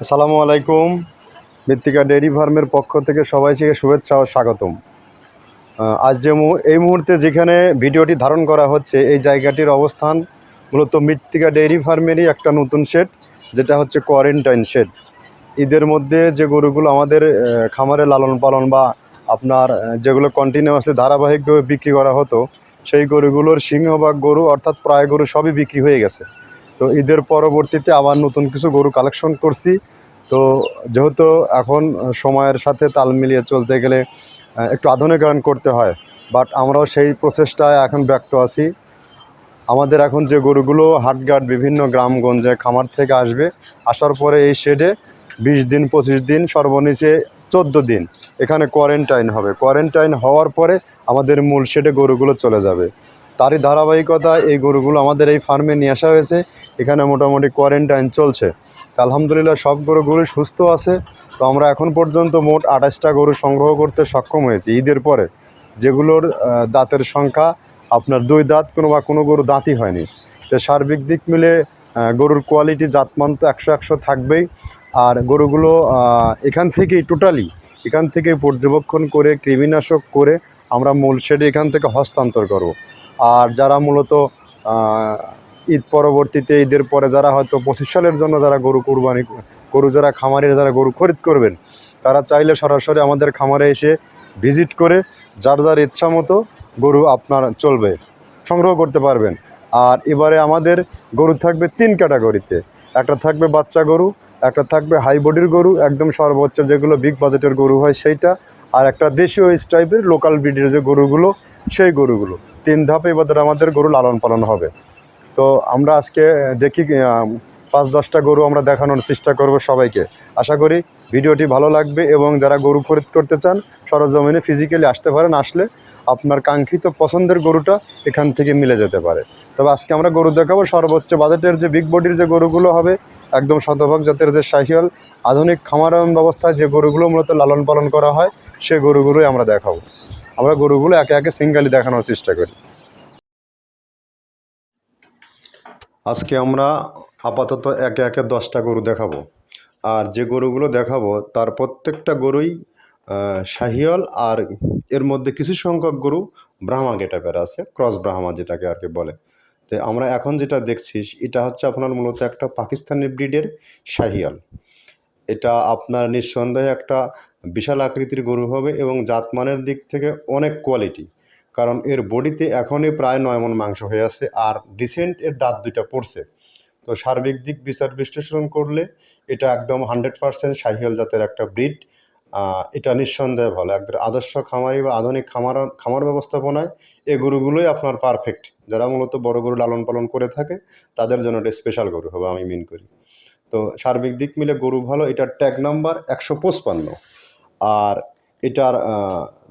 আসসালামু আলাইকুম। মৃত্তিকা ডেয়ারি ফার্মের পক্ষ থেকে সবাইকে শুভেচ্ছা ও স্বাগতম। আজ যে এই মুহূর্তে যেখানে ভিডিওটি ধারণ করা হচ্ছে, এই জায়গাটির অবস্থান মূলত মৃত্তিকা ডেয়ারি ফার্মেরই একটা নতুন শেড যেটা হচ্ছে কোয়ারেন্টাইন শেড ঈদের মধ্যে যে গরুগুলো আমাদের খামারে লালন পালন বা আপনার যেগুলো কন্টিনিউয়াসলি ধারাবাহিকভাবে বিক্রি করা হতো, সেই গরুগুলোর সিংহভাগ গরু অর্থাৎ প্রায় গরু সবই বিক্রি হয়ে গেছে। তো ঈদের পরবর্তীতে আবার নতুন কিছু গরু কালেকশন করছি। তো যেহেতু এখন সময়ের সাথে তাল মিলিয়ে চলতে গেলে একটু আধুনিকরণ করতে হয় বাট আমরাও সেই প্রচেষ্টায় এখন ব্যক্ত আছি। আমাদের এখন যে গরুগুলো হাটঘাট বিভিন্ন গ্রামগঞ্জে খামার থেকে আসবে, আসার পরে এই শেডে বিশ দিন, পঁচিশ দিন, সর্বনিচে চোদ্দ দিন এখানে কোয়ারেন্টাইন হবে। কোয়ারেন্টাইন হওয়ার পরে আমাদের মূল শেডে গরুগুলো চলে যাবে। তারই ধারাবাহিকতা, এই গরুগুলো আমাদের এই ফার্মে নিয়ে আসা হয়েছে। এখানে মোটামুটি কোয়ারেন্টাইন চলছে। আলহামদুলিল্লাহ সব গরুগুলো সুস্থ আছে। তো আমরা এখন পর্যন্ত মোট আঠাশটা গরু সংগ্রহ করতে সক্ষম হয়েছি ঈদের পরে। যেগুলোর দাঁতের সংখ্যা আপনার দুই দাঁত কোনো বা কোনো গরু দাঁতই হয়নি। তো সার্বিক দিক মিলে গরুর কোয়ালিটি জাতমান তো একশো একশো থাকবেই। আর গরুগুলো এখান থেকেই টোটালি এখান থেকে পর্যবেক্ষণ করে, কৃমিনাশক করে আমরা মূল শেডে এখান থেকে হস্তান্তর করব। আর যারা মূলত ঈদ পরবর্তীতে, ঈদের পরে যারা হয়তো পঁচিশ সালের জন্য যারা গরু কুরবানি, গরু যারা খামারের যারা গরু খরিদ করবেন, তারা চাইলে সরাসরি আমাদের খামারে এসে ভিজিট করে যার যার ইচ্ছা মতো গরু আপনার চলবে, সংগ্রহ করতে পারবেন। আর এবারে আমাদের গরু থাকবে তিন ক্যাটাগরিতে, একটা থাকবে বাচ্চা গরু, একটা থাকবে হাই বডির গরু, একদম সর্বোচ্চ যেগুলো বিগ বাজেটের গরু হয় সেইটা, আর একটা দেশীয় টাইপের লোকাল ব্রিডের যে গরুগুলো, সেই গরুগুলো। তিন ধাপে এবার আমাদের গরু লালন পালন হবে। তো আমরা আজকে দেখি পাঁচ দশটা গরু আমরা দেখানোর চেষ্টা করব সবাইকে। আশা করি ভিডিওটি ভালো লাগবে এবং যারা গরু খরিদ করতে চান, সরজমিনে ফিজিক্যালি আসতে পারেন, আসলে আপনার কাঙ্ক্ষিত পছন্দের গরুটা এখান থেকে মিলে যেতে পারে। তবে আজকে আমরা গরু দেখাবো সর্বোচ্চ বাজেটের যে বিগ বডির যে গরুগুলো হবে, একদম শতভাগ জাতের যে শাহিয়াল আধুনিক খামারণ ব্যবস্থায় যে গরুগুলো মূলত লালন পালন করা হয়, সে গরুগুলোই আমরা দেখাবো। আমরা গরুগুলো একে একে সিঙ্গালি দেখানোর চেষ্টা করি। আজকে আমরা আপাতত একে একে দশটা গরু দেখাবো। আর যে গরুগুলো দেখাবো, তার প্রত্যেকটা গরুই শাহিয়াল আর এর মধ্যে কিছু সংখ্যক গরু ব্রাহ্মা গেটাপের আছে, ক্রস ব্রাহ্মা যেটাকে আর কি বলে। তো আমরা এখন যেটা দেখছি, এটা হচ্ছে আপনার মূলত একটা পাকিস্তানি ব্রিডের শাহিয়াল এটা আপনার নিঃসন্দেহে একটা বিশাল আকৃতির গরু হবে এবং জাতমানের দিক থেকে অনেক কোয়ালিটি কারণ এর বডিতে এখনই প্রায় নয় মন মাংস হয়ে আছে আর রিসেন্ট এর দাঁত দুইটা পড়ছে। তো সার্বিক দিক বিচার বিশ্লেষণ করলে এটা একদম হান্ড্রেড পার্সেন্ট শাহিয়াল জাতের একটা ব্রিড এটা নিঃসন্দেহে ভালো। একদম আদর্শ খামারি বা আধুনিক খামার খামার ব্যবস্থাপনায় এ গরুগুলোই আপনার পারফেক্ট যারা মূলত বড় গরু লালন পালন করে থাকে, তাদের জন্য এটা স্পেশাল গরু হবে, আমি মিন করি। তো সার্বিক দিক মিলে গরু ভালো, এটার ট্যাগ নাম্বার একশো পঁচপান্ন। আর এটার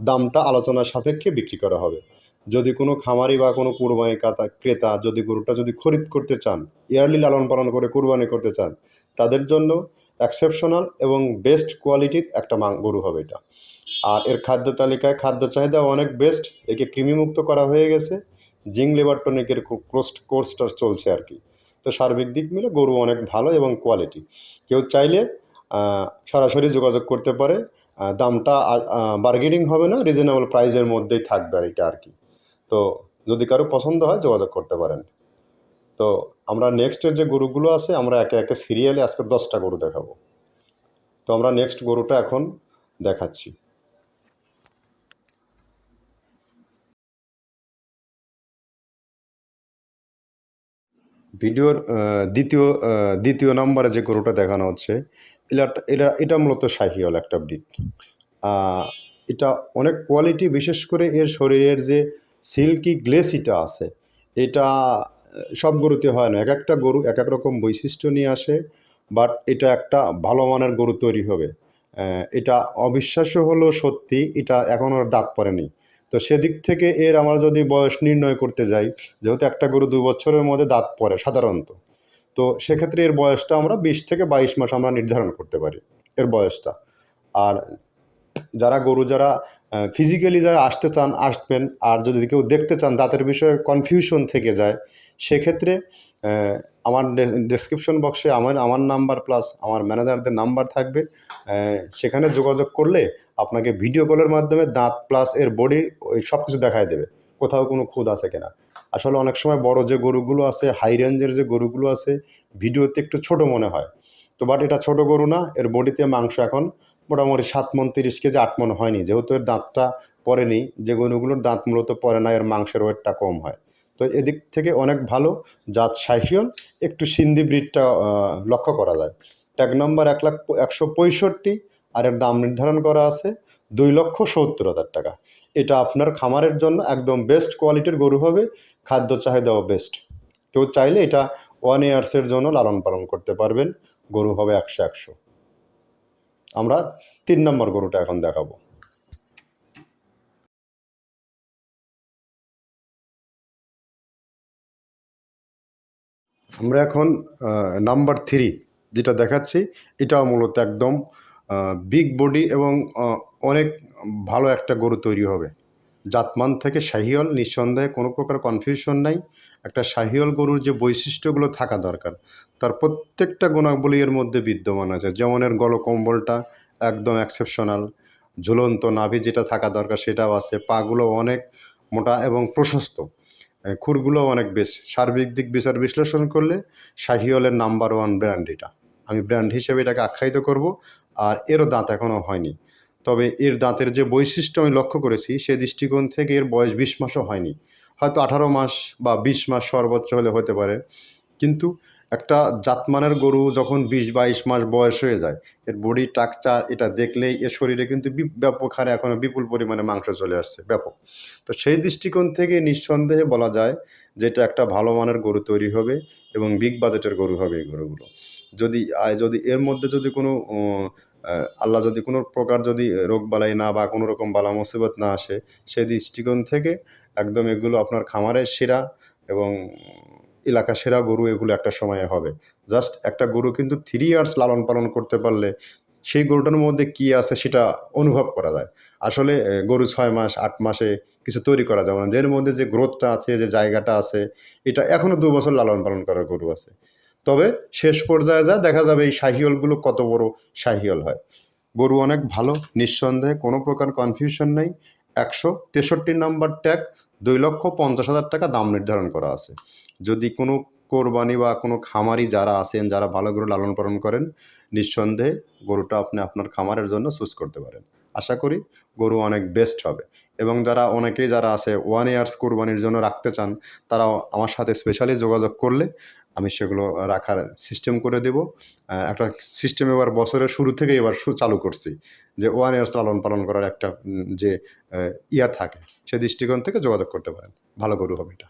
দামটা আলোচনার সাপেক্ষে বিক্রি করা হবে। যদি কোনো খামারি বা কোনো কুরবানি কাতা ক্রেতা যদি গরুটা যদি খরিদ করতে চান, ইয়ারলি লালন পালন করে কুরবানি করতে চান, তাদের জন্য এক্সেপশনাল এবং বেস্ট কোয়ালিটির একটা মাং, গরু হবে এটা। আর এর খাদ্য তালিকায় খাদ্য চাহিদা অনেক বেস্ট একে কৃমিমুক্ত করা হয়ে গেছে। জিং লেবার টনিকের কোর্স কোর্সটা চলছে আর কি। তো সার্বিক দিক মিলে গরু অনেক ভালো এবং কোয়ালিটি কেউ চাইলে সরাসরি যোগাযোগ করতে পারে। দামটা বার্গেনিং হবে না রিজনেবল প্রাইসের মধ্যেই থাকবে আর এটা আর কি। তো যদি কারও পছন্দ হয়, যোগাযোগ করতে পারেন। তো আমরা নেক্সটের যে গরুগুলো আছে, আমরা একে একে সিরিয়ালে আজকে দশটা গরু দেখাবো। তো আমরা নেক্সট গরুটা এখন দেখাচ্ছি। ভিডিওর দ্বিতীয় দ্বিতীয় নম্বরে যে গরুটা দেখানো হচ্ছে এটা এটা এটা মূলত শাহিওয়াল একটা ব্রিড। এটা অনেক কোয়ালিটি, বিশেষ করে এর শরীরের যে সিল্কি গ্লেসিটা আছে, এটা সব গরুতে হয় না। এক একটা গরু এক এক রকম বৈশিষ্ট্য নিয়ে আসে, বাট এটা একটা ভালো মানের গরু তৈরি হবে। এটা অবিশ্বাস্য হলো সত্যি, এটা এখনও দাঁত পড়েনি। তো সেদিক থেকে এর আমরা যদি বয়স নির্ণয় করতে যাই, যেহেতু একটা গরু দু বছরের মধ্যে দাঁত পড়ে সাধারণত, তো সেক্ষেত্রে এর বয়সটা আমরা বিশ থেকে বাইশ মাস আমরা নির্ধারণ করতে পারি, এর বয়সটা। আর যারা গরু যারা ফিজিক্যালি যারা আসতে চান, আসবেন আর যদি কেউ দেখতে চান, দাঁতের বিষয়ে কনফিউশন থেকে যায়, সেক্ষেত্রে আমার ডেসক্রিপশন বক্সে আমার আমার নাম্বার প্লাস আমার ম্যানেজারদের নাম্বার থাকবে। সেখানে যোগাযোগ করলে আপনাকে ভিডিও কলের মাধ্যমে দাঁত প্লাস এর বডি ওই সব কিছু দেখায় দেবে, কোথাও কোনো খুদ আছে কিনা। আসলে অনেক সময় বড় যে গরুগুলো আছে হাই রেঞ্জের যে গরুগুলো আছে ভিডিওতে একটু ছোট মনে হয়। তো বাট এটা ছোট গরু না, এর বডিতে মাংস এখন মোটামুটি সাত মন, তিরিশ কেজি, আট মন হয়নি। যেহেতু এর দাঁতটা পড়েনি যে গরুগুলোর দাঁত মূলত পরে না, এর মাংসের ওয়েটটা কম হয়। তো এদিক থেকে অনেক ভালো, জাত সাহিয়ল একটু সিন্ধি ব্রিডটা লক্ষ্য করা যায়। ট্যাগ নম্বর এক লাখ, একশো পঁয়ষট্টি, আর এর দাম নির্ধারণ করা আছে দুই লক্ষ সত্তর হাজার টাকা। এটা আপনার খামারের জন্য একদম বেস্ট কোয়ালিটির গরু হবে, খাদ্য চাহিদাও বেস্ট কেউ চাইলে এটা ওয়ান ইয়ার্সের জন্য লালন পালন করতে পারবেন, গরু হবে একশো একশো। আমরা তিন নম্বর গরুটা এখন দেখাবো। আমরা এখন নাম্বার থ্রি যেটা দেখাচ্ছি, এটাও মূলত একদম বিগ বডি এবং অনেক ভালো একটা গরু তৈরি হবে। জাতমান থেকে শাহিওল নিঃসন্দেহে কোনো প্রকার কনফিউশন নাই। একটা শাহিওল গরুর যে বৈশিষ্ট্যগুলো থাকা দরকার, তার প্রত্যেকটা গুণাবলী এর মধ্যে বিদ্যমান আছে। যেমন এর গলকম্বলটা একদম এক্সেপশনাল ঝুলন্ত নাভি যেটা থাকা দরকার সেটাও আছে, পাগুলো অনেক মোটা এবং প্রশস্ত খুরগুলো অনেক বেশ। সার্বিক দিক বিচার বিশ্লেষণ করলে শাহিওলের নাম্বার ওয়ান ব্র্যান্ড এটা। আমি ব্র্যান্ড হিসেবে এটাকে আখ্যায়িত করব, আর এরও দাঁত এখনও হয়নি। তবে এর দাঁতের যে বৈশিষ্ট্য আমি লক্ষ্য করেছি, সে দৃষ্টিকোণ থেকে এর বয়স বিশ মাসও হয়নি। হয়তো আঠারো মাস বা বিশ মাস সর্বোচ্চ হলে হতে পারে। কিন্তু একটা জাতমানের গরু যখন বিশ বাইশ মাস বয়স হয়ে যায়, এর বডি স্ট্রাকচার, এটা দেখলেই এর শরীরে কিন্তু ব্যাপক হারে এখনও বিপুল পরিমাণে মাংস চলে আসছে, ব্যাপক। তো সেই দৃষ্টিকোণ থেকে নিঃসন্দেহে বলা যায় যে এটা একটা ভালো মানের গরু তৈরি হবে এবং বিগ বাজেটের গরু হবে এই গরুগুলো। যদি যদি এর মধ্যে যদি কোনো আল্লাহ যদি কোনো প্রকার যদি রোগ বালাই না বা কোনো রকম বালা মুসিবত না আসে সেই দৃষ্টিকোণ থেকে একদম এগুলো আপনার খামারের সেরা এবং এলাকা সেরা গরু এগুলো একটা সময়ে হবে। জাস্ট একটা গরু কিন্তু থ্রি ইয়ার্স লালন পালন করতে পারলে সেই গরুটার মধ্যে কি আছে সেটা অনুভব করা যায়। আসলে গরু ছয় মাস, আট মাসে কিছু তৈরি করা যাবে না। যের মধ্যে যে গ্রোথটা আছে, যে জায়গাটা আছে, এটা এখনও দু বছর লালন পালন করার গরু আছে। তবে শেষ পর্যায়ে যা দেখা যাবে এই শাহিওলগুলো কত বড় শাহিওল হয়। গরু অনেক ভালো, নিঃসন্দেহে কোনো প্রকার কনফিউশন নেই। একশো তেষট্টি নাম্বার ট্যাগ দুই লক্ষ পঞ্চাশ হাজার টাকা দাম নির্ধারণ করা আছে। যদি কোনো কোরবানি বা কোনো খামারি যারা আছেন, যারা ভালো গরু লালন পালন করেন, নিঃসন্দেহে গরুটা আপনি আপনার খামারের জন্য চুজ করতে পারেন। আশা করি গরু অনেক বেস্ট হবে। এবং যারা অনেকেই যারা আছে ওয়ান ইয়ার্স কোরবানির জন্য রাখতে চান, তারাও আমার সাথে স্পেশালি যোগাযোগ করলে আমি সেগুলো রাখার সিস্টেম করে দেব। একটা সিস্টেম এবার বছরের শুরু থেকে এবার চালু করছি যে ওয়ান ইয়ার্স লালন পালন করার একটা যে ইয়ার থাকে সে দৃষ্টিকোণ থেকে যোগাযোগ করতে পারেন। ভালো গরু হবে এটা।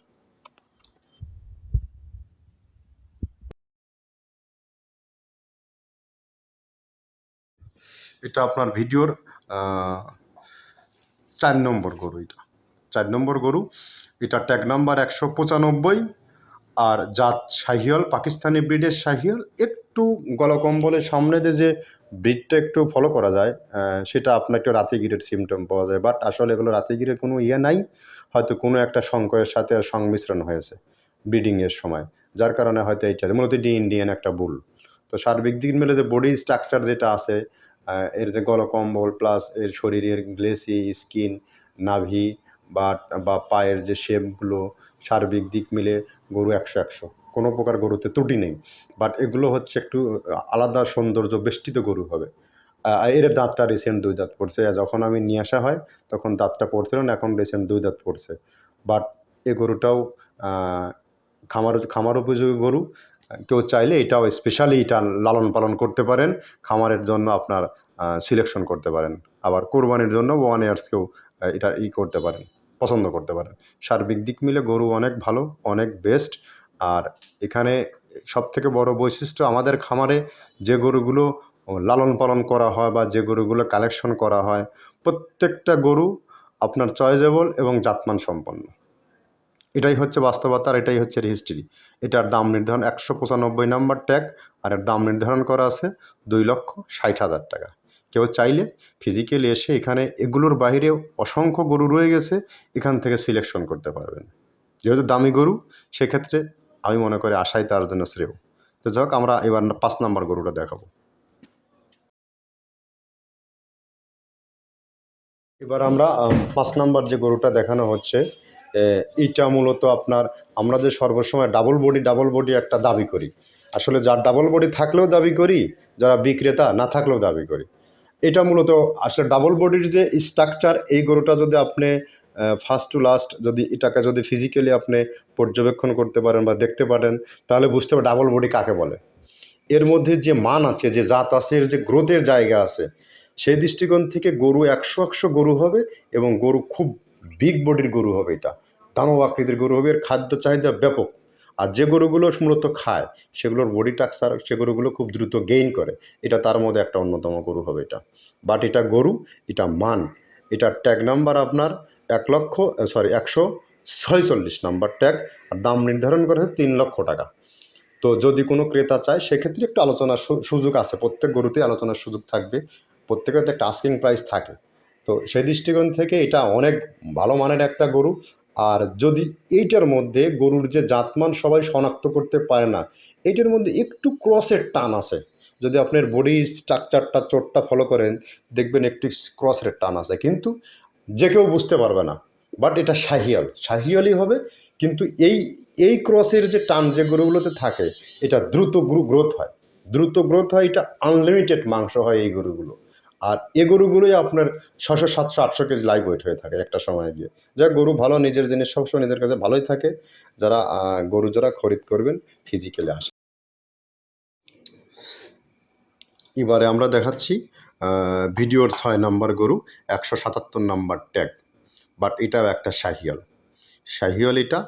এটা আপনার ভিডিওর চার নম্বর গরু এটা। চার নম্বর গরু, এটা ট্যাগ নাম্বার একশো পঁচানব্বই। আর জাত শাহিয়াল পাকিস্তানি ব্রিডের শাহিয়াল একটু গলকম্বলের সামনে দিয়ে যে ব্রিডটা একটু ফলো করা যায় সেটা আপনার একটু রাতিগিরের সিমটম পাওয়া যায়। বাট আসলে এগুলো রাতিগিরের কোনো ইয়ে নাই, হয়তো কোনো একটা শঙ্করের সাথে আর সংমিশ্রণ হয়েছে ব্রিডিংয়ের সময়, যার কারণে হয়তো এইটা মূলত এটি ইন্ডিয়ান একটা বুল তো সার্বিক দিক মিলে যে বডি স্ট্রাকচার যেটা আছে এর যে গলকম্বল প্লাস এর শরীরের গ্লেসি স্কিন নাভি বা বা পায়ের যে শেপগুলো সার্বিক দিক মিলে গরু একশো একশো। কোনো প্রকার গরুতে ত্রুটি নেই। বাট এগুলো হচ্ছে একটু, আলাদা সৌন্দর্য বেষ্টিত গরু হবে। এর দাঁতটা রিসেন্ট দুই দাঁত পড়ছে। যখন আমি নিয়ে আসা হয়, তখন দাঁতটা পড়ছিল না, এখন রিসেন্ট দুই দাঁত পড়ছে। বাট এ গরুটাও খামার খামার উপযোগী গরু। কেউ চাইলে এটাও স্পেশালি এটা লালন পালন করতে পারেন। খামারের জন্য আপনার সিলেকশন করতে পারেন। আবার কোরবানির জন্য ওয়ান ইয়ার্সকেও এটা ই করতে পারেন। পছন্দ করতে পারেন সার্বিক দিক মিলে গরু অনেক ভালো, অনেক বেস্ট আর এখানে সব থেকে বড় বৈশিষ্ট্য আমাদের খামারে যে গরুগুলো লালন পালন করা হয় বা যে গরুগুলো কালেকশন করা হয়, প্রত্যেকটা গরু আপনার চয়েজেবল এবং জাতমান সম্পন্ন। এটাই হচ্ছে বাস্তবতা এটাই হচ্ছে হিস্ট্রি এটার দাম নির্ধারণ একশো পঁচানব্বই নাম্বার ট্যাগ আর এর দাম নির্ধারণ করা আছে দুই লক্ষ ষাট হাজার টাকা। কেউ চাইলে ফিজিক্যালি এসে এখানে এগুলোর বাইরে অসংখ্য গরু রয়ে গেছে, এখান থেকে সিলেকশন করতে পারবেন। যেহেতু দামি গরু, সেক্ষেত্রে আমি মনে করি আশাই তার জন্য শ্রেয়। তো যাক আমরা এবার পাঁচ নাম্বার গরুটা দেখাবো। এবার আমরা পাঁচ নাম্বার যে গরুটা দেখানো হচ্ছে এটা মূলত আপনার আমরা যে সর্বসময় ডাবল বডি ডাবল বডি একটা দাবি করি। আসলে যার ডাবল বডি থাকলেও দাবি করি, যারা বিক্রেতা না থাকলেও দাবি করি। এটা মূলত আসলে ডাবল বডির যে স্ট্রাকচার এই গরুটা যদি আপনি ফার্স্ট টু লাস্ট যদি এটাকে যদি ফিজিক্যালি আপনি পর্যবেক্ষণ করতে পারেন বা দেখতে পারেন, তাহলে বুঝতে পারবেন ডাবল বডি কাকে বলে। এর মধ্যে যে মান আছে, যে জাত আছে, এর যে গ্রোথের জায়গা আছে, সেই দৃষ্টিকোণ থেকে গরু একশো একশো গরু হবে এবং গরু খুব বিগ বডির গরু হবে এটা। দানব আকৃতির গরু হবে, এর খাদ্য চাহিদা ব্যাপক। আর যে গরুগুলো মূলত খায়, সেগুলোর বডি টাক্সার সে গরুগুলো খুব দ্রুত গেইন করে। এটা তার মধ্যে একটা অন্যতম গরু হবে এটা। বাট এটা গরু, এটা মান। এটার ট্যাগ নাম্বার আপনার এক লক্ষ সরি একশো ছয়চল্লিশ নাম্বার ট্যাগ আর দাম নির্ধারণ করা হয়েছে তিন লক্ষ টাকা। তো যদি কোনো ক্রেতা চায়, সেক্ষেত্রে একটু আলোচনার সুযোগ আছে। প্রত্যেক গরুতেই আলোচনার সুযোগ থাকবে। প্রত্যেকের তো একটা আস্কিং প্রাইস থাকে। তো সেই দৃষ্টিকোণ থেকে এটা অনেক ভালো মানের একটা গরু। আর যদি এইটার মধ্যে গরুর যে জাতমান সবাই শনাক্ত করতে পারে না, এইটার মধ্যে একটু ক্রসের টান আছে। যদি আপনার বডি স্ট্রাকচারটা চোটটা ফলো করেন, দেখবেন একটু ক্রসের টান আছে। কিন্তু যে কেউ বুঝতে পারবে না। বাট এটা শাহিয়াল শাহিয়ালই হবে, কিন্তু এই এই ক্রসের যে টান যে গরুগুলোতে থাকে, এটা দ্রুত গ্রোথ হয়। দ্রুত গ্রোথ হয়, এটা আনলিমিটেড মাংস হয় এই গরুগুলো। আর এ গরুগুলোই আপনার ছশো সাতশো, আটশো কেজি লাইভ ওয়েট হয়ে থাকে একটা সময় গিয়ে। যা গরু ভালো, নিজের জিনিস সবসময় নিজের কাছে ভালোই থাকে। যারা গরু যারা খরিদ করবেন ফিজিক্যালি আসে। এবারে আমরা দেখাচ্ছি ভিডিওর ছয় নাম্বার গরু, একশো সাতাত্তর নাম্বার ট্যাগ বাট এটাও একটা শাহিয়াল শাহিয়াল এটা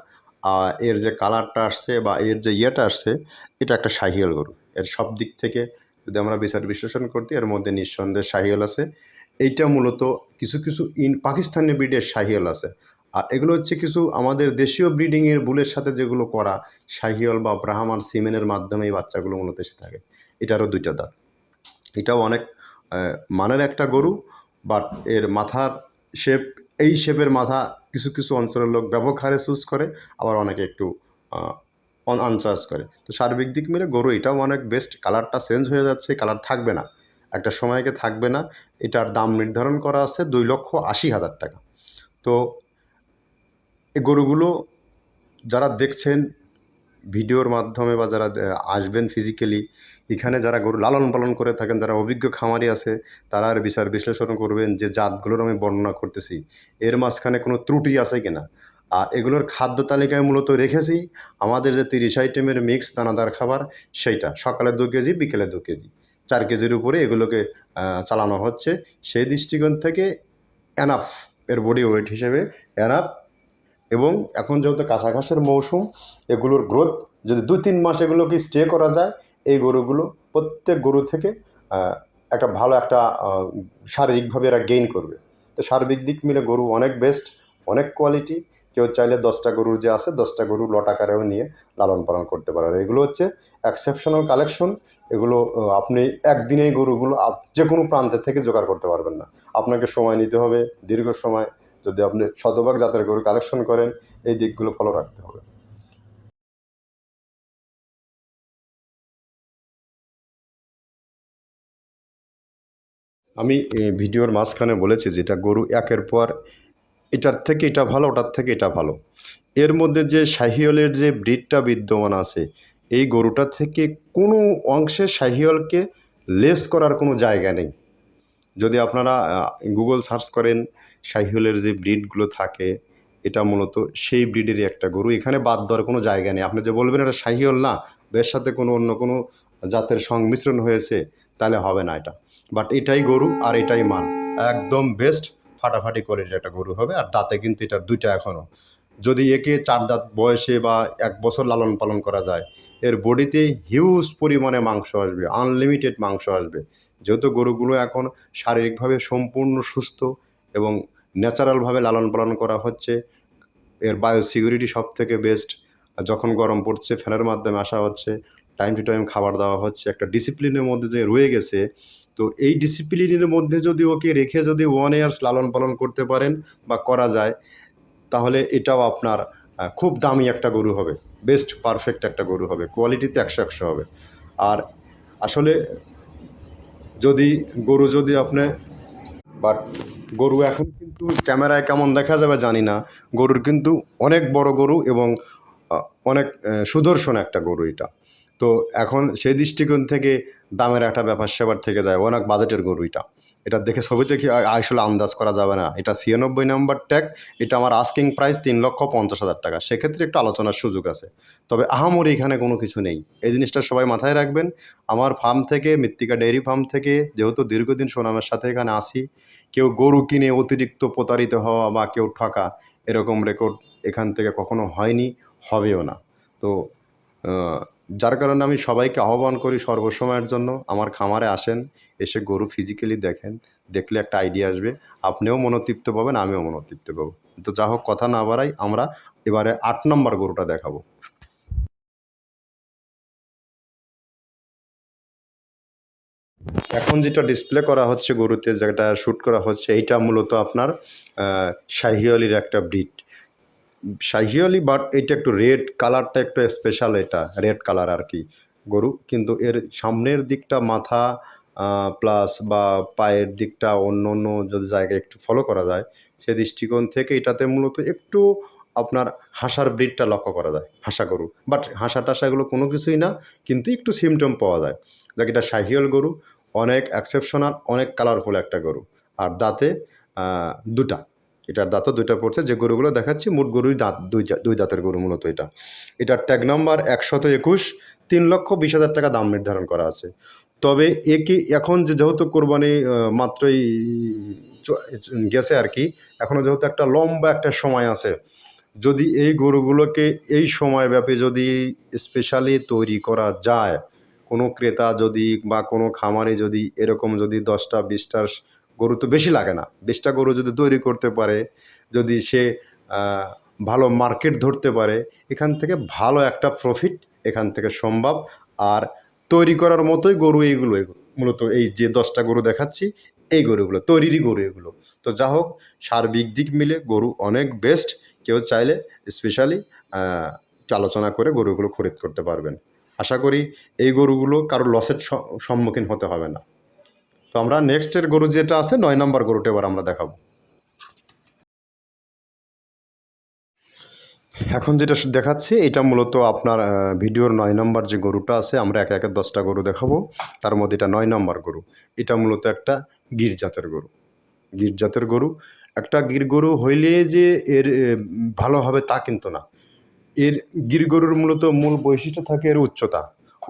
এর যে কালারটা আসছে বা এর যে ইয়েটা আসছে, এটা একটা শাহিয়াল গরু। এর সব দিক থেকে যদি আমরা বিচার বিশ্লেষণ করতে, এর মধ্যে নিঃসন্দেহে শাহিয়াল আছে। এইটা মূলত কিছু কিছু ইন পাকিস্তানি ব্রিডের শাহিয়াল আছে। আর এগুলো হচ্ছে কিছু আমাদের দেশীয় ব্রিডিংয়ের বুলের সাথে যেগুলো করা শাহিয়াল বা ব্রাহ্মার সিমেনের মাধ্যমে এই বাচ্চাগুলো মূলত এসে থাকে। এটারও দুইটা দাঁত। এটাও অনেক মানের একটা গরু, বাট এর মাথার শেপ, এই শেপের মাথা কিছু কিছু অঞ্চলের লোক ব্যাপক হারে চুজ করে, আবার অনেকে একটু আনচার্জ করে। তো সার্বিক দিক মিলে গরু এটাও অনেক বেস্ট কালারটা চেঞ্জ হয়ে যাচ্ছে কালার থাকবে না। একটা সময়কে থাকবে না, এটার দাম নির্ধারণ করা আছে দুই লক্ষ আশি হাজার টাকা। তো এই গরুগুলো যারা দেখছেন ভিডিওর মাধ্যমে বা যারা আসবেন ফিজিক্যালি এখানে যারা গরু লালন পালন করে থাকেন, যারা অভিজ্ঞ খামারি আছে, তারা আর বিচার বিশ্লেষণ করবেন যে জাতগুলোর আমি বর্ণনা করতেছি। এর মাঝখানে কোনো ত্রুটি আছে কিনা? আর এগুলোর খাদ্য তালিকায় মূলত রেখেছি। আমাদের যে তিরিশ আইটেমের মিক্স দানাদার খাবার, সেইটা সকালে দু কেজি, বিকেলে দু কেজি। চার কেজির উপরে এগুলোকে চালানো হচ্ছে। সেই দৃষ্টিকোণ থেকে এনাফ এর বডি ওয়েট হিসেবে এনাফ এবং এখন যেহেতু কাঁচা ঘাসের মৌসুম, এগুলোর গ্রোথ যদি দু তিন মাস এগুলোকে স্টে করা যায়, এই গরুগুলো প্রত্যেক গরু থেকে একটা ভালো একটা শারীরিকভাবে এরা গেইন করবে। তো সার্বিক দিক মিলে গরু অনেক বেস্ট অনেক কোয়ালিটি কেউ চাইলে দশটা গরুর যে আছে, দশটা গরু লট আকারেও নিয়ে লালন পালন করতে পারেন এগুলো হচ্ছে এক্সেপশনাল কালেকশন এগুলো আপনি একদিনেই গরুগুলো যে কোনো প্রান্তে থেকে জোগাড় করতে পারবেন না। আপনাকে সময় নিতে হবে, দীর্ঘ সময় যদি আপনি শতভাগ জাতের গরু কালেকশন করেন, এই দিকগুলো ফলো রাখতে হবে। আমি ভিডিওর মাঝখানে বলেছি যেটা গরু একের পর এটার থেকে এটা ভালো, ওটার থেকে এটা ভালো। এর মধ্যে যে শাহিওলের যে ব্রিডটা বিদ্যমান আছে, এই গরুটা থেকে কোনো অংশে শাহিওলকে লেস করার কোনো জায়গা নেই। যদি আপনারা গুগল সার্চ করেন, শাহিওলের যে ব্রিডগুলো থাকে, এটা মূলত সেই ব্রিডেরই একটা গরু। এখানে বাদ দেওয়ার কোনো জায়গা নেই। আপনি যে বলবেন এটা শাহিওল না এর সাথে কোনো অন্য কোনো জাতের সংমিশ্রণ হয়েছে, তাহলে হবে না এটা। বাট এটাই গরু আর এটাই মান। একদম বেস্ট ফাটাফাটি কোয়ালিটির একটা গরু হবে, আর দাঁতে কিন্তু এটার দুইটা এখনও যদি একে চার দাঁত বয়সে বা এক বছর লালন পালন করা যায়, এর বডিতে হিউজ পরিমাণে মাংস আসবে আনলিমিটেড মাংস আসবে। যেহেতু গরুগুলো এখন শারীরিকভাবে সম্পূর্ণ সুস্থ এবং ন্যাচারালভাবে লালন পালন করা হচ্ছে, এর বায়ো সিকিউরিটি সব থেকে বেস্ট যখন গরম পড়ছে, ফ্যানের মাধ্যমে আসা হচ্ছে টাইম টু টাইম খাবার দেওয়া হচ্ছে, একটা ডিসিপ্লিনের মধ্যে যে রয়ে গেছে তো এই ডিসিপ্লিনের মধ্যে যদি ওকে রেখে যদি ওয়ান ইয়ার্স লালন পালন করতে পারেন বা করা যায়, তাহলে এটাও আপনার খুব দামি একটা গরু হবে। বেস্ট পারফেক্ট একটা গরু হবে। কোয়ালিটিতে একশো একশো হবে। আর আসলে যদি গরু যদি আপনি বাট গরু এখন কিন্তু ক্যামেরায় কেমন দেখা যাবে জানি না। গরুর কিন্তু অনেক বড় গরু এবং অনেক সুদর্শন একটা গরু এটা। তো এখন সেই দৃষ্টিকোণ থেকে দামের একটা ব্যাপার স্যাপার থেকে যায়, অনেক বাজেটের গরু এটা। এটা দেখে ছবি দেখে আসলে আন্দাজ করা যাবে না। এটা ছিয়ানব্বই নাম্বার ট্যাগ এটা আমার আস্কিং প্রাইস তিন লক্ষ পঞ্চাশ হাজার টাকা। সেক্ষেত্রে একটু আলোচনার সুযোগ আছে। তবে আহামরি এখানে কোনো কিছু নেই। এই জিনিসটা সবাই মাথায় রাখবেন। আমার ফার্ম থেকে, মৃত্তিকা ডেয়ারি ফার্ম থেকে, যেহেতু দীর্ঘদিন সুনামের সাথে এখানে আসি কেউ গরু কিনে অতিরিক্ত প্রতারিত হওয়া বা কেউ ঠকা, এরকম রেকর্ড এখান থেকে কখনো হয়নি, হবেও না। তো যার কারণে আমি সবাইকে আহ্বান করি সর্বসময়ের জন্য, আমার খামারে আসেন, এসে গরু ফিজিক্যালি দেখেন, দেখলে একটা আইডিয়া আসবে, আপনিও মনোতৃপ্ত পাবেন, আমিও মনোতৃপ্ত পাবো। তো যা হোক, কথা না বাড়াই আমরা এবারে আট নম্বর গরুটা দেখাবো। এখন যেটা ডিসপ্লে করা হচ্ছে গরুতে, যেটা শ্যুট করা হচ্ছে, এইটা মূলত আপনার শাহিওয়ালির একটা ব্রিড শাহিওয়ালি বাট এটা একটু রেড কালারটা একটু স্পেশাল এটা রেড কালার আর কি গরু। কিন্তু এর সামনের দিকটা মাথা প্লাস বা পায়ের দিকটা অন্য অন্য যদি জায়গায় একটু ফলো করা যায়, সে দৃষ্টিকোণ থেকে এটাতে মূলত একটু আপনার হাসার ব্রিডটা লক্ষ্য করা যায়, হাসা গরু। বাট হাসা টাসা এগুলো কোনো কিছুই না, কিন্তু একটু সিমটম পাওয়া যায়। যাকে এটা শাহিয়াল গরু, অনেক এক্সেপশনাল অনেক কালারফুল একটা গরু। আর দাঁতে দুটা। এটার দাঁতও দুইটা পড়ছে, যে গরুগুলো দেখাচ্ছি, মোট গরুই দাঁত দুই দুই দাঁতের গরু মূলত এটা। এটার ট্যাগ নাম্বার একশত একুশ, তিন লক্ষ বিশ হাজার টাকা দাম নির্ধারণ করা আছে। তবে একে এখন যে যেহেতু কোরবানি মাত্রই গেছে আর কি এখনও যেহেতু একটা লম্বা একটা সময় আছে, যদি এই গরুগুলোকে এই সময় সময়ব্যাপী যদি স্পেশালি তৈরি করা যায়, কোনো ক্রেতা যদি বা কোনো খামারে যদি এরকম যদি দশটা বিশটার গরু তো বেশি লাগে না। বিশটা গরু যদি তৈরি করতে পারে, যদি সে ভালো মার্কেট ধরতে পারে, এখান থেকে ভালো একটা প্রফিট এখান থেকে সম্ভব। আর তৈরি করার মতোই গরু এইগুলো মূলত এই যে দশটা গরু দেখাচ্ছি, এই গরুগুলো, তৈরিরই গরু এগুলো। তো যা হোক, সার্বিক দিক মিলে গরু অনেক বেস্ট কেউ চাইলে স্পেশালি আলোচনা করে গরুগুলো খরিদ করতে পারবেন। আশা করি এই গরুগুলো কারও লসের সম্মুখীন হতে হবে না। তো আমরা নেক্সটের গরু যেটা আছে, নয় নম্বর গরুটা এবার আমরা দেখাবো। এখন যেটা দেখাচ্ছি, এটা মূলত আপনার ভিডিওর নয় নম্বর যে গরুটা আছে, আমরা একে একে দশটা গরু দেখাবো। তার মধ্যে এটা নয় নম্বর গরু। এটা মূলত একটা গির জাতের গরু। গির জাতের গরু। একটা গির গরু হইলে যে এর ভালো হবে তা কিন্তু না। এর গির গরুর মূলত মূল বৈশিষ্ট্য থাকে এর উচ্চতা।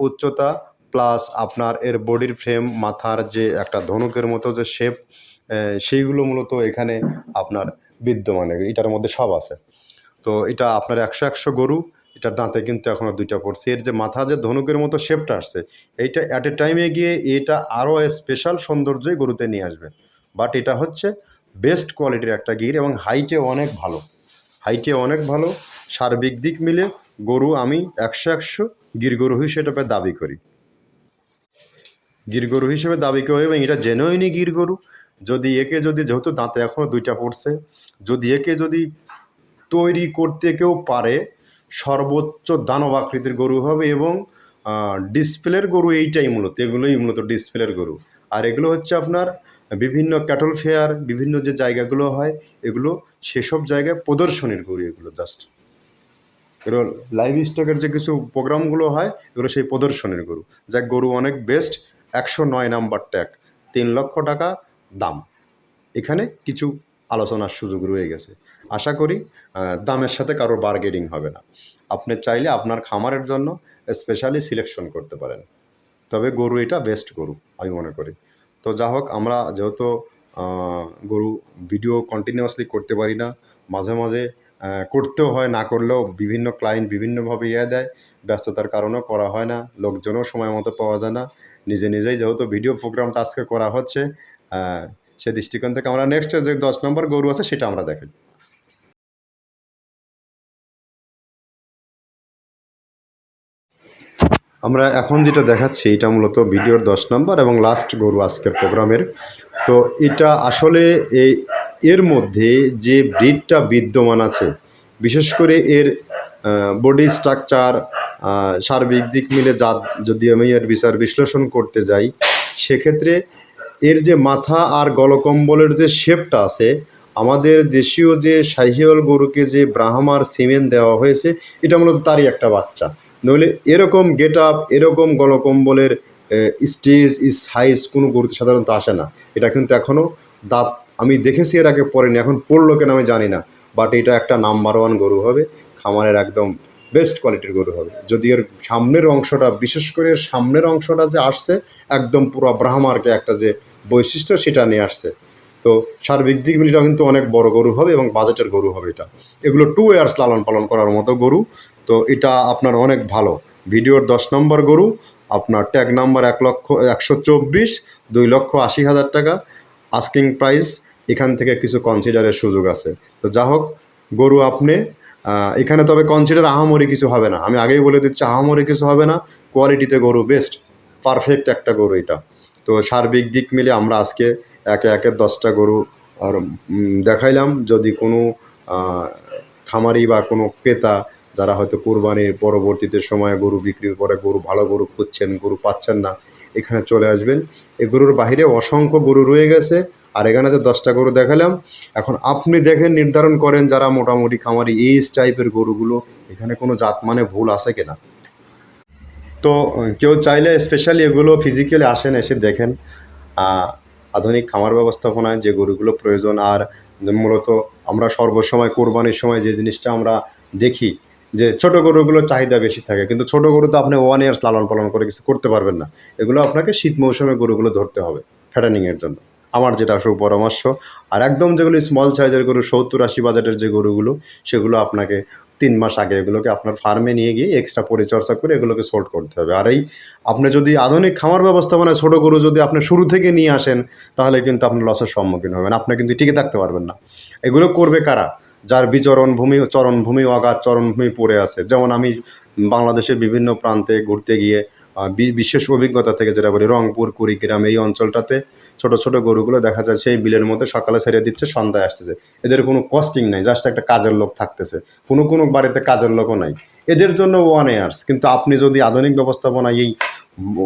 উচ্চতা প্লাস আপনার এর বডির ফ্রেম মাথার যে একটা ধনুকের মতো যে শেপ সেইগুলো মূলত এখানে আপনার বিদ্যমান। এটার মধ্যে সব আছে। তো এটা আপনার একশো একশো গরু, এটার দাঁতে কিন্তু এখনও দুইটা পড়ছে। এর যে মাথা যে ধনুকের মতো শেপটা আসছে, এইটা অ্যাট এ টাইমে গিয়ে এটা আরও স্পেশাল সৌন্দর্যই গরুতে নিয়ে আসবে। বাট এটা হচ্ছে বেস্ট কোয়ালিটির একটা গির এবং হাইটে অনেক ভালো। হাইটে অনেক ভালো, সার্বিক দিক মিলে গরু আমি একশো একশো গির গরু হিসেবে দাবি করি। গির গরু হিসেবে দাবি করি এবং এটা জেনুইনই গির গরু যদি একে যদি, যেহেতু দাঁতে এখনও দুইটা পড়ছে, যদি একে যদি তৈরি করতে কেউ পারে, সর্বোচ্চ দানব আকৃতির গরু হবে এবং ডিসপ্লের গরু এইটাই মূলত, এগুলোই মূলত ডিসপ্লের গরু। আর এগুলো হচ্ছে আপনার বিভিন্ন ক্যাটল ফেয়ার বিভিন্ন যে জায়গাগুলো হয়, এগুলো সেসব জায়গায় প্রদর্শনীর গরু এগুলো জাস্ট এগুলো লাইভ স্টকের যে কিছু প্রোগ্রামগুলো হয়, এগুলো সেই প্রদর্শনীর গরু। যা গরু অনেক বেস্ট একশো নয় নাম্বার ট্যাগ, তিন লক্ষ টাকা দাম। এখানে কিছু আলোচনার সুযোগ রয়ে গেছে। আশা করি দামের সাথে কারোর বার্গেনিং হবে না। আপনি চাইলে আপনার খামারের জন্য স্পেশালি সিলেকশন করতে পারেন। তবে গরু এটা বেস্ট গরু, আমি মনে করি। তো যা হোক, আমরা যেহেতু গরু ভিডিও কন্টিনিউয়াসলি করতে পারি না, মাঝে মাঝে করতেও হয়, না করলেও বিভিন্ন ক্লায়েন্ট বিভিন্নভাবে ইয়ে দেয়। ব্যস্ততার কারণেও করা হয় না, লোকজনও সময় মতো পাওয়া যায় না। নিজে নিজেই যেহেতু ভিডিও প্রোগ্রামটা আজকে করা হচ্ছে সে দৃষ্টিকোণ থেকে আমরা নেক্সট যে দশ নম্বর গরু আছে সেটা আমরা দেখাই। আমরা এখন যেটা দেখাচ্ছি, এটা মূলত ভিডিওর দশ নম্বর এবং লাস্ট গরু আজকের প্রোগ্রামের তো এটা আসলে এই এর মধ্যে যে ব্রিডটা বিদ্যমান আছে, বিশেষ করে এর বডি স্ট্রাকচার সার্বিক দিক মিলে জাত যদি আমি এর বিচার বিশ্লেষণ করতে যাই, সেক্ষেত্রে এর যে মাথা আর গলকম্বলের যে শেপটা আছে, আমাদের দেশীয় যে শাহিওয়াল গরুকে যে ব্রাহ্মার সিমেন্ট দেওয়া হয়েছে, এটা মূলত তারই একটা বাচ্চা। নইলে এরকম গেট আপ এরকম গলকম্বলের স্টেজ সাইজ কোনো গরুতে সাধারণত আসে না। এটা কিন্তু এখনও দাঁত, আমি দেখেছি এর আগে পড়েনি, এখন পড়ল কেন আমি জানি না বাট এটা একটা নাম্বার ওয়ান গরু হবে। খামারের একদম বেস্ট কোয়ালিটির গরু হবে। যদি এর সামনের অংশটা, বিশেষ করে সামনের অংশটা যে আসছে, একদম পুরো ব্রাহ্মারকে একটা যে বৈশিষ্ট্য সেটা নিয়ে আসছে। তো সার্বিক দিক মিলিয়ে কিন্তু অনেক বড় গরু হবে এবং বাজেটের গরু হবে এটা। এগুলো টু ইয়ার্স লালন পালন করার মতো গরু। তো এটা আপনার অনেক ভালো। ভিডিওর দশ নম্বর গরু, আপনার ট্যাগ নাম্বার এক লক্ষ, একশো চব্বিশ, দুই লক্ষ আশি হাজার টাকা। আস্কিং প্রাইস এখান থেকে কিছু কনসিডারের সুযোগ আছে। তো যা হোক গরু আপনি এখানে তবে কনসিডার আহামরি কিছু হবে না। আমি আগেই বলে দিচ্ছি, আহামরি কিছু হবে না। কোয়ালিটিতে গরু বেস্ট পারফেক্ট একটা গরু এটা। তো সার্বিক দিক মিলে আমরা আজকে একে একে দশটা গরু আর দেখাইলাম। যদি কোনো খামারি বা কোনো ক্রেতা যারা হয়তো কোরবানির পরবর্তীতে সময়ে গরু বিক্রির পরে গরু, ভালো গরু খুঁজছেন, গরু পাচ্ছেন না, এখানে চলে আসবেন। এই গরুর বাইরে অসংখ্য গরু রয়ে গেছে। আর এখানে যে দশটা গরু দেখালাম, এখন আপনি দেখেন, নির্ধারণ করেন যারা মোটামুটি খামারি এই টাইপের গরুগুলো, এখানে কোনো জাত মানে ভুল আছে কিনা। তো, কেউ চাইলে স্পেশালি এগুলো ফিজিক্যালি আসেন, এসে দেখেন। আধুনিক খামার ব্যবস্থাপনায় যে গরুগুলো প্রয়োজন, আর মূলত আমরা সর্বসময় কোরবানির সময় যে জিনিসটা আমরা দেখি, যে ছোট গরুগুলোর চাহিদা বেশি থাকে, কিন্তু ছোট গরু তো আপনি ওয়ান ইয়ার্স লালন পালন করে কিছু করতে পারবেন না। এগুলো আপনাকে শীত মৌসুমে গরুগুলো ধরতে হবে ফ্যাটানিংয়ের জন্য। আমার যেটা সুপরামর্শ আর একদম যেগুলো স্মল সাইজের গরু, সত্তর আশি বাজেটের যে গরুগুলো, সেগুলো আপনাকে তিন মাস আগে এগুলোকে আপনার ফার্মে নিয়ে গিয়ে এক্সট্রা পরিচর্যা করে এগুলোকে সোল্ড করতে হবে। আর এই আপনি যদি আধুনিক খামার ব্যবস্থাপনায় ছোটো গরু যদি আপনি শুরু থেকে নিয়ে আসেন, তাহলে কিন্তু আপনি লসের সম্মুখীন হবেন। আপনি কিন্তু টিকে থাকতে পারবেন না। এগুলো করবে কারা? যার বিচরণ ভূমি চরণভূমি অগাধ চরণভূমি পড়ে আছে। যেমন আমি বাংলাদেশের বিভিন্ন প্রান্তে ঘুরতে গিয়ে বিশেষ অভিজ্ঞতা থেকে যেটা বলি, রংপুর, কুড়িগ্রাম এই অঞ্চলটাতে ছোট ছোট গরুগুলো দেখা যায় সেই বিলের মধ্যে সকালে ছেড়ে দিচ্ছে, সন্ধ্যায় আসতেছে। এদের কোনো কস্টিং নাই জাস্ট একটা কাজের লোক থাকতেছে। কোনো কোনো বাড়িতে কাজের লোকও নাই। এদের জন্য ওয়ান ইয়ার্স কিন্তু আপনি যদি আধুনিক ব্যবস্থাপনা এই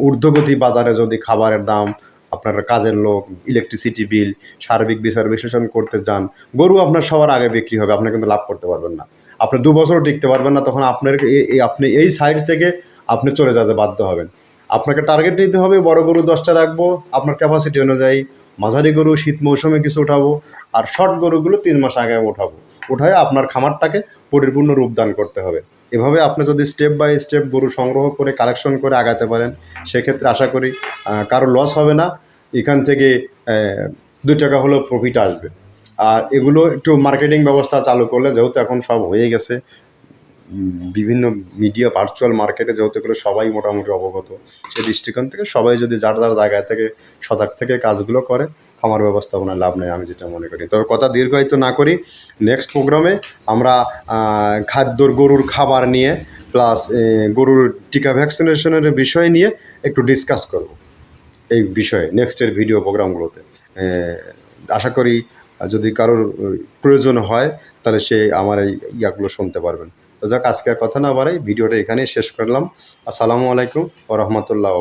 ঊর্ধ্বগতি বাজারে যদি খাবারের দাম, আপনার কাজের লোক ইলেকট্রিসিটি বিল সার্বিক বিচার বিশ্লেষণ করতে যান, গরু আপনার সবার আগে বিক্রি হবে, আপনি কিন্তু লাভ করতে পারবেন না। আপনি দু বছরও টিকতে পারবেন না, তখন আপনার আপনি এই সাইড থেকে আপনি চলে যেতে বাধ্য হবেন। আপনাকে টার্গেট নিতে হবে বড় গরু দশটা রাখব আপনার ক্যাপাসিটি অনুযায়ী। মাঝারি গরু শীত মৌসুমে কিছু উঠাবো আর শর্ট গরুগুলো তিন মাস আগে উঠাবো। উঠায় আপনার খামারটাকে পরিপূর্ণ রূপদান করতে হবে। এভাবে আপনি যদি স্টেপ বাই স্টেপ গরু সংগ্রহ করে কালেকশন করে আগাতে পারেন সেক্ষেত্রে আশা করি কারও লস হবে না। এখান থেকে আহ, দু টাকা হলেও প্রফিট আসবে। আর এগুলো একটু মার্কেটিং ব্যবস্থা চালু করলে যেহেতু এখন সব হয়ে গেছে বিভিন্ন মিডিয়া ভার্চুয়াল মার্কেটে যেহেতু এগুলো সবাই মোটামুটি অবগত সেই দৃষ্টিকোণ থেকে সবাই যদি যার যার জায়গা থেকে, সজাগ থেকে কাজগুলো করে, খামার ব্যবস্থাপনায় লাভ নেই আমি যেটা মনে করি। তবে কথা দীর্ঘায়িত না করি নেক্সট প্রোগ্রামে আমরা খাদ্যর গরুর খাবার নিয়ে প্লাস গরুর টিকা ভ্যাকসিনেশনের বিষয় নিয়ে একটু ডিসকাস করব। এই বিষয়ে নেক্সটের ভিডিও প্রোগ্রামগুলোতে আশা করি, যদি কারোর প্রয়োজন হয়, তাহলে সে আমার এই ইয়াগুলো শুনতে পারবেন। তো যাক আজকে কথা না বাড়াই ভিডিওটা এখানেই শেষ করলাম। আসসালামু আলাইকুম ও রহমতুল্লাহ